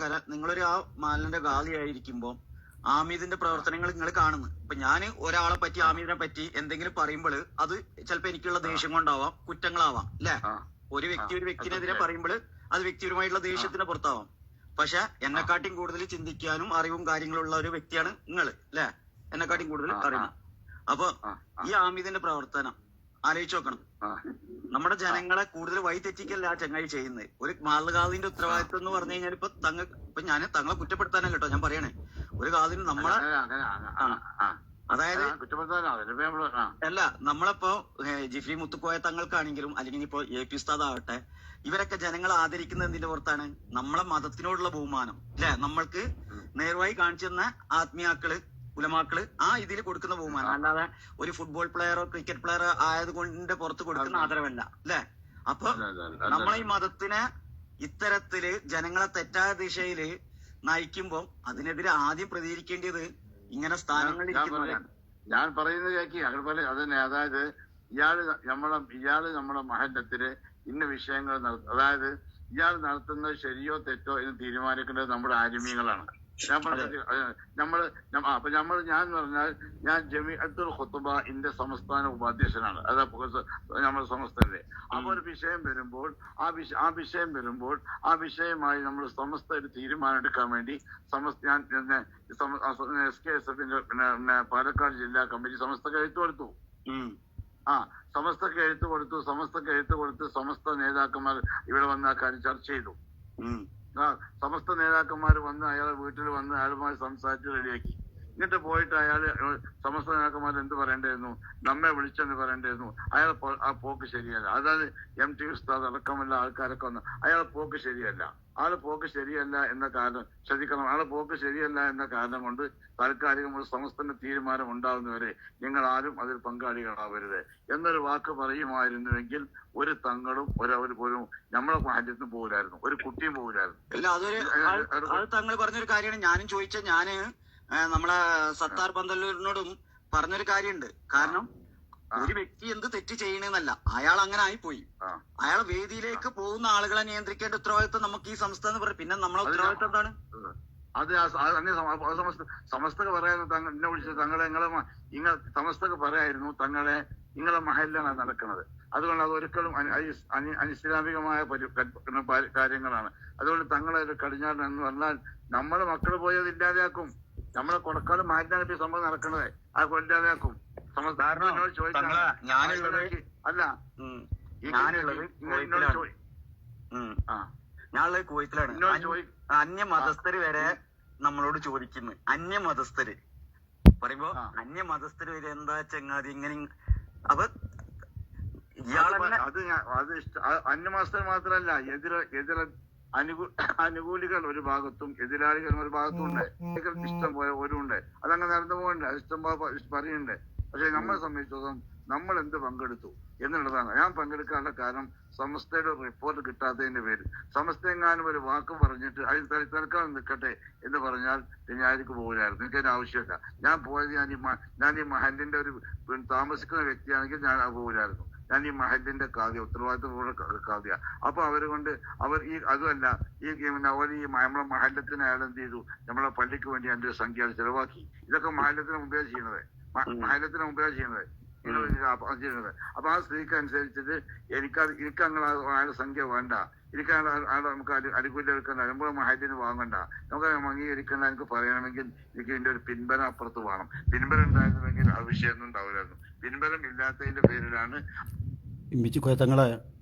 പ്രകാരം നിങ്ങളൊരു ആ മാലിന്റെ ഗാലിയായിരിക്കുമ്പോൾ ആമീദിന്റെ പ്രവർത്തനങ്ങൾ നിങ്ങൾ കാണുന്നു. ഇപ്പൊ ഞാൻ ഒരാളെ പറ്റി ആമീദിനെ പറ്റി എന്തെങ്കിലും പറയുമ്പോൾ അത് ചിലപ്പോ എനിക്കുള്ള ദേഷ്യം കൊണ്ടാവാം കുറ്റങ്ങളാവാം അല്ലെ ഒരു വ്യക്തി ഒരു വ്യക്തിനെതിരെ. പറയുമ്പോൾ അത് വ്യക്തിപരമായിട്ടുള്ള ദേഷ്യത്തിന് പുറത്താവാം. പക്ഷെ എന്നെക്കാട്ടിയും കൂടുതൽ ചിന്തിക്കാനും അറിവും കാര്യങ്ങളുള്ള ഒരു വ്യക്തിയാണ് നിങ്ങൾ അല്ലെ എന്നെക്കാട്ടിയും കൂടുതൽ അറിയണം. അപ്പൊ ഈ ആമീദിന്റെ പ്രവർത്തനം ആലോചിച്ച് നോക്കണം. നമ്മുടെ ജനങ്ങളെ കൂടുതൽ വഴിതെറ്റിക്കല്ല ആ ചങ്ങായി ചെയ്യുന്നത്? ഒരു മാളുകാലിന്റെ ഉത്തരവാദിത്വം എന്ന് പറഞ്ഞു കഴിഞ്ഞാൽ ഇപ്പൊ തങ്ങ ഇപ്പൊ ഞാൻ തങ്ങളെ കുറ്റപ്പെടുത്താനല്ല കേട്ടോ ഞാൻ പറയണേ. ഒരു കാതിന് നമ്മളെ അതായത് അല്ല നമ്മളിപ്പോ ജിഫ്രി മുത്തുക്കോയ തങ്ങൾക്കാണെങ്കിലും അല്ലെങ്കിൽ ഇപ്പോ എ പി ഉസ്താദ് ആവട്ടെ ഇവരൊക്കെ ജനങ്ങളെ ആദരിക്കുന്ന എന്തിന്റെ പുറത്താണ്? നമ്മളെ മതത്തിനോടുള്ള ബഹുമാനം. അല്ലെ നമ്മൾക്ക്. നേർവായി കാണിച്ചു തന്ന ആത്മീയാക്കൾ ഉലമാക്കൾ ആ ഇതിൽ കൊടുക്കുന്ന ബഹുമാനം. അല്ലാതെ ഒരു ഫുട്ബോൾ പ്ലെയറോ ക്രിക്കറ്റ് പ്ലെയറോ ആയത് കൊണ്ട് പുറത്ത് കൊടുക്കുന്ന ആദരവല്ല. അല്ലെ? അപ്പൊ. നമ്മളെ ഈ മതത്തിനെ ഇത്തരത്തിൽ ജനങ്ങളെ തെറ്റായ ദിശയിൽ നയിക്കുമ്പോൾ അതിനെതിരെ ആദ്യം പ്രതികരിക്കേണ്ടത് ഇങ്ങനെ സ്ഥാനങ്ങളിൽ ഞാൻ പറയുന്നത് കേക്കി. അതുപോലെ അതന്നെ അതായത് ഇയാൾ നമ്മളെ ഇയാൾ നമ്മുടെ മഹല്ലത്തിൽ ഇന്ന വിഷയങ്ങൾ അതായത് ഇയാൾ നടത്തുന്നത് ശരിയോ തെറ്റോ എന്ന് തീരുമാനിക്കേണ്ടത് നമ്മുടെ ആരുമീകളാണ്. ഞാൻ നമ്മൾ അപ്പൊ നമ്മൾ ഞാൻ പറഞ്ഞാൽ ഞാൻ ജമി അബ്ദുൽ ഖുത്തുബ ഇന്ത്യ സംസ്ഥാന ഉപാധ്യക്ഷനാണ്. അതാ നമ്മുടെ സംസ്ഥാനത്തെ അപ്പൊ ഒരു വിഷയം വരുമ്പോൾ ആ വിഷ ആ വിഷയം വരുമ്പോൾ ആ വിഷയമായി നമ്മൾ സമസ്ത ഒരു തീരുമാനം എടുക്കാൻ വേണ്ടി സമസ്ത ഞാൻ എസ് കെ എസ് എഫിന്റെ പിന്നെ പാലക്കാട് ജില്ലാ കമ്മിറ്റി സമസ്ത എഴുത്ത് കൊടുത്തു. ആ സമസ്തക്ക് എഴുത്ത് കൊടുത്തു സമസ്തക്ക് എഴുത്ത് കൊടുത്ത് സമസ്ത നേതാക്കന്മാർ ഇവിടെ വന്ന ആ കാര്യം ചർച്ച ചെയ്തു. സമസ്ത നേതാക്കന്മാർ വന്ന് അയാളെ വീട്ടിൽ വന്ന് അയാളുമായി സംസാരിച്ച് റെഡിയാക്കി. എന്നിട്ട് പോയിട്ട് അയാൾ സമസ്ത നേതാക്കന്മാർ എന്ത് പറയേണ്ടായിരുന്നു? നമ്മെ വിളിച്ചെന്ന് പറയേണ്ടായിരുന്നു. അയാൾ ആ പോക്ക് ശരിയല്ല. അതായത് എം ടി ഉസ്താദ് അടക്കമുള്ള ആൾക്കാരൊക്കെ വന്ന് അയാൾ പോക്ക് ശരിയല്ല. ആൾ പോക്ക് ശരിയല്ല എന്ന കാരണം ശ്രദ്ധിക്കണം. ആൾ പോക്ക് ശരിയല്ല എന്ന കാരണം കൊണ്ട് താൽക്കാലികം ഒരു സമസ്തന്റെ തീരുമാനം ഉണ്ടാകുന്നവരെ നിങ്ങൾ ആരും അതിൽ പങ്കാളികളാവരുത്. എന്നൊരു വാക്ക് പറയുമായിരുന്നുവെങ്കിൽ ഒരു തങ്ങളും ഒരവർ ഒരു പോലും നമ്മളെ മാറ്റത്തിന് പോകില്ലായിരുന്നു ഒരു കുട്ടിയും പോകില്ലായിരുന്നു തങ്ങൾ പറഞ്ഞൊരു കാര്യമാണ്. ഞാനും ചോദിച്ച ഞാൻ നമ്മളെ സത്താർ പന്തല്ലൂരിനോടും പറഞ്ഞൊരു കാര്യമുണ്ട് കാരണം ഒരു വ്യക്തി എന്ത് തെറ്റ് ചെയ്യണെന്നല്ല. അയാൾ അങ്ങനെ ആയിപ്പോയി. അയാൾ വേദിയിലേക്ക് പോകുന്ന ആളുകളെ നിയന്ത്രിക്കേണ്ട ഉത്തരവാദിത്വം നമുക്ക് ഈ സംസ്ഥാനം പറയും പിന്നെ നമ്മളെ ഉത്തരവാദിത്വം എന്താണ്? അത് അങ്ങനെ സമസ്ത സമസ്തക്ക് തങ്ങൾ എന്നെ വിളിച്ചത് തങ്ങളെ നിങ്ങളെ നിങ്ങൾ സമസ്തക്ക് പറയായിരുന്നു തങ്ങളെ നിങ്ങളെ മഹല്ലാണ് നടക്കുന്നത്. അതുകൊണ്ട് അത് ഒരിക്കലും അനി- അനി- അനി- അനിസ്ലാമികമായ കാര്യങ്ങളാണ്. അതുകൊണ്ട് തങ്ങളെ ഒരു കടിഞ്ഞാടൻ എന്ന് പറഞ്ഞാൽ നമ്മളെ മക്കൾ പോയത് ഇല്ലാതെയാക്കും. നമ്മളെ കൊടക്കാട് മാറ്റാൻ ഇപ്പൊ സംഭവം നടക്കുന്നത് അത് കൊല്ലാതാക്കും. നമ്മൾ എന്നോട് ചോദിച്ചാണ്. അല്ല. ഞാനുള്ളത് ഞാനുള്ളത് കുവൈത്തിലാണ് അന്യ- മതസ്ഥര് വരെ നമ്മളോട് ചോദിക്കുന്നു. അന്യ മതസ്ഥര് പറയുമ്പോ അന്യ മതസ്ഥര് വരെ എന്താ ചങ്ങാതി ഇങ്ങനെ ഇങ്- അപ്പൊ ഇയാളെ അത് അത് ഇഷ്ട- ആ അന്യമാസ്റ്റർ മാത്രമല്ല എതിർ എതിർ അനുകൂ അനുകൂലികൾ ഒരു ഭാഗത്തും എതിരാളികൾ ഒരു ഭാഗത്തും ഉണ്ട്. ഇഷ്ടം പോലെ ഒരുണ്ട് അതങ്ങനെ നടന്നു പോകണ്ടേ. ഇഷ്ടം പോലെ പറയുന്നുണ്ട്. പക്ഷെ നമ്മളെ സംബന്ധിച്ചിടത്തോളം നമ്മൾ എന്ത് പങ്കെടുത്തു എന്നുള്ളതാണ്. ഞാൻ പങ്കെടുക്കാനുള്ള കാരണം സമസ്തയുടെ റിപ്പോർട്ട് കിട്ടാത്തതിന്റെ പേര് സമസ്ത എങ്ങാനും ഒരു വാക്ക് പറഞ്ഞിട്ട് അതിൽ തൽ- തൽക്കാലം നിൽക്കട്ടെ എന്ന് പറഞ്ഞാൽ ഞാൻ ആർക്ക് പോകില്ലായിരുന്നു. എനിക്കതിന് ആവശ്യമില്ല. ഞാൻ പോയത് ഞാൻ ഈ ഞാൻ ഈ മഹലിന്റെ ഒരു താമസിക്കുന്ന വ്യക്തിയാണെങ്കിൽ ഞാൻ പോകില്ലായിരുന്നു. ഞാൻ ഈ മഹലിന്റെ കാവ്യ ഉത്തരവാദിത്തപൂർവ കാവ്യ. അപ്പൊ അവർ കൊണ്ട് അവർ ഈ അതുമല്ല ഈ പിന്നെ അവർ ഈ നമ്മളെ മഹലത്തിന് അയാൾ എന്ത് ചെയ്തു? നമ്മളെ പള്ളിക്ക് വേണ്ടി അതിന്റെ ഒരു സംഖ്യ ചെലവാക്കി. ഇതൊക്കെ മഹലത്തിന് മുമ്പേ ചെയ്യുന്നത്. മഹലത്തിന് മുമ്പേ ചെയ്യുന്നത്. ഇത് അപ്പ- ആ സ്ത്രീക്ക് അനുസരിച്ചിട്ട് എനിക്ക് എനിക്ക് അങ്ങനെ ആളുടെ സംഖ്യ വേണ്ട. എനിക്ക് അയാളെ നമുക്ക് അടിക്കൂലി എടുക്കണ്ട. നമ്മുടെ മഹാജിന് വാങ്ങണ്ട. നമുക്ക് അംഗീകരിക്കണ്ട എനിക്ക് പറയണമെങ്കിൽ എനിക്ക് ഇതിന്റെ ഒരു പിൻബലം അപ്പുറത്ത് വേണം. പിൻബലം ഉണ്ടായിരുന്നുവെങ്കിൽ ആ വിഷയമൊന്നും ഉണ്ടാവില്ലായിരുന്നു. പിൻബലം ഇല്ലാത്തതിന്റെ പേരിലാണ് തങ്ങളെ